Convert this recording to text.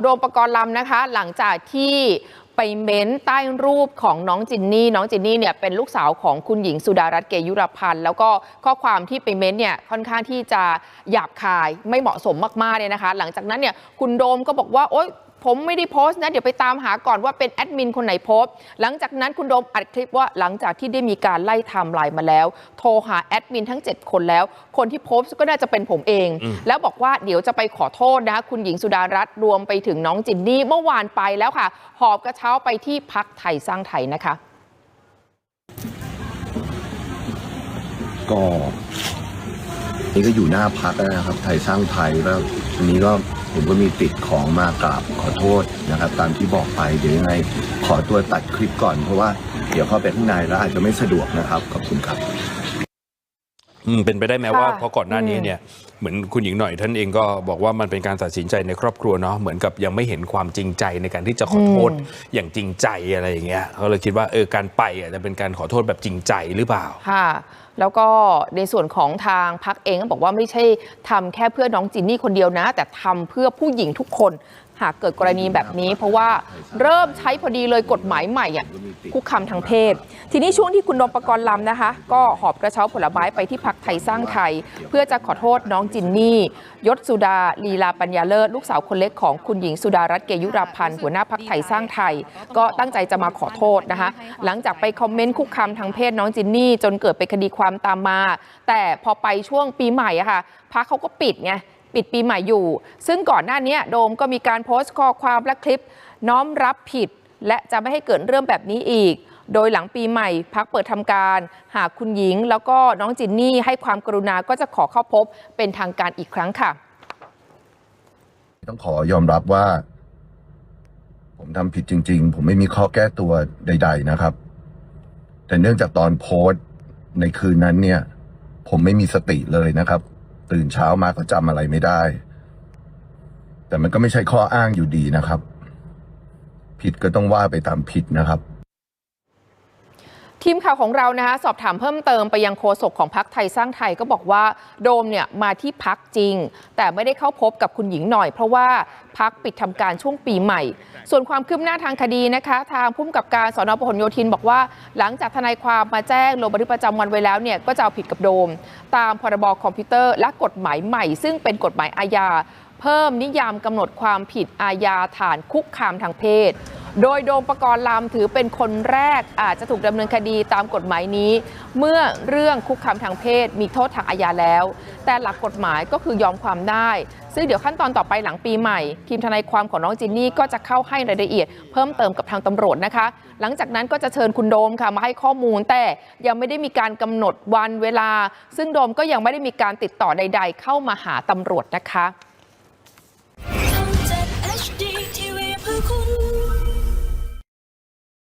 โดมประกรณ์ลำนะคะ หลังจากที่ไปเม้นใต้รูปของน้องจินนี่ น้องจินนี่เนี่ยเป็นลูกสาวของคุณหญิงสุดารัตน์เกยุรพันธ์แล้วก็ข้อความที่ไปเม้นเนี่ยค่อนข้างที่จะหยาบคายไม่เหมาะสมมากๆเนี่ยนะคะ หลังจากนั้นเนี่ยคุณโดมก็บอกว่าโอ๊ย ผมไม่ได้โพสต์นะ เดี๋ยวไปตามหาก่อนว่าเป็นแอดมินคนไหนโพสต์ หลังจากนั้นคุณโดมอัดคลิปว่าหลังจากที่ได้มีการไล่ไทม์ไลน์มาแล้ว โทรหาแอดมินทั้ง 7 คนแล้ว คนที่โพสต์ก็น่าจะเป็นผมเอง แล้วบอกว่าเดี๋ยวจะไปขอโทษนะคะคุณหญิงสุดารัตน์รวมไปถึงน้องจินนี่เมื่อวานไปแล้วค่ะ หอบกระเช้าไปที่พักไทยสร้างไทยนะคะ ก็นี่ก็อยู่หน้าพักแล้วนะครับ ไทยสร้างไทยแล้วอันนี้ก็ ผมก็มีติดของมากราบขอโทษนะครับ ตามที่บอกไปเดี๋ยวยังไงขอตัวตัดคลิปก่อน เพราะว่าเดี๋ยวเข้าไปข้างในแล้วอาจจะไม่สะดวกนะครับขอบคุณครับ อืมเป็นไปได้ไหมว่าค่ะเพราะก่อนหน้านี้อืมเนี่ยเหมือนคุณหญิงหน่อยท่านเองก็บอกว่ามันเป็นการตัดสินใจในครอบครัวเนาะเหมือนกับยังไม่เห็นความจริงใจในการที่จะขอโทษอย่างจริงใจอะไรอย่างเงี้ยเขาเลยคิดว่าเออการไปอาจจะเป็นการขอโทษแบบจริงใจหรือเปล่า ค่ะแล้วก็ในส่วนของทางพักเองก็บอกว่าไม่ใช่ทำแค่เพื่อน้องจินนี่คนเดียวนะ แต่ทำเพื่อผู้หญิงทุกคนหากเกิดกรณีแบบนี้ เพราะว่าเริ่มใช้พอดีเลยกฎหมายใหม่อะคุกคามทางเพศ ทีนี้ช่วงที่คุณดมประกรณ์ลำนะคะ ก็หอบกระเช้าผลไม้ไปที่พักไทยสร้างไทย เพื่อจะขอโทษน้องจินนี่ ยศสุดาลีลาปัญญาเลิศ ลูกสาวคนเล็กของคุณหญิงสุดารัตน์เกยุราพันธ์หัวหน้าพักไทยสร้างไทย ก็ตั้งใจจะมาขอโทษนะคะ หลังจากไปคอมเมนต์คุกคามทางเพศน้องจินนี่ จนเกิดเป็นคดีความตามมา แต่พอไปช่วงปีใหม่อะค่ะพักเขาก็ปิดไงปิดปีใหม่อยู่ ซึ่งก่อนหน้านี้โดมก็มีการโพสต์ข้อความและคลิป น้อมรับผิด และจะไม่ให้เกิดเรื่องแบบนี้อีก โดยหลังปีใหม่ พักเปิดทำการ หากคุณหญิง แล้วก็น้องจินนี่ให้ความกรุณาก็จะขอเข้าพบเป็นทางการอีกครั้งค่ะ ต้องขอยอมรับว่า ผมทำผิดจริง ๆ ผมไม่มีข้อแก้ตัวใด ๆ นะครับ แต่เนื่องจากตอนโพสต์ ในคืนนั้นเนี่ย ผมไม่มีสติเลยนะครับ ตื่นเช้ามาก็จำอะไรไม่ได้ แต่มันก็ไม่ใช่ข้ออ้างอยู่ดีนะครับ ผิดก็ต้องว่าไปตามผิดนะครับ ทีมข่าวของเรานะคะสอบถามเพิ่มเติมไปยังโฆษกของพักไทยสร้างไทยก็บอกว่าโดมเนี่ยมาที่พักจริง แต่ไม่ได้เข้าพบกับคุณหญิงหน่อย เพราะว่าพักปิดทำการช่วงปีใหม่ ส่วนความคืบหน้าทางคดีนะคะ ทางผู้กำกับการสอนอพหลโยธินบอกว่า หลังจากทนายความมาแจ้งลงบันทึกประจำวันไว้แล้วเนี่ยก็จะเอาผิดกับโดม ตามพรบคอมพิวเตอร์และกฎหมายใหม่ ซึ่งเป็นกฎหมายอาญาเพิ่มนิยามกำหนดความผิดอาญาฐานคุกคามทางเพศ โดยโดมประกรณ์ลำถือเป็นคนแรกอาจจะถูกดำเนินคดีตามกฎหมายนี้ เมื่อเรื่องคุกคามทางเพศ มีโทษทางอาญาแล้ว แต่หลักกฎหมายก็คือยอมความได้ ซึ่งเดี๋ยวขั้นตอนต่อไปหลังปีใหม่ทีมทนายความของน้องจินนี่ก็จะเข้าให้รายละเอียด เพิ่มเติมกับทางตำรวจนะคะ หลังจากนั้นก็จะเชิญคุณโดมค่ะมาให้ข้อมูลแต่ยังไม่ได้มีการกำหนดวันเวลา ซึ่งโดมก็ยังไม่ได้มีการติดต่อใด ๆ เข้ามาหาตำรวจนะคะ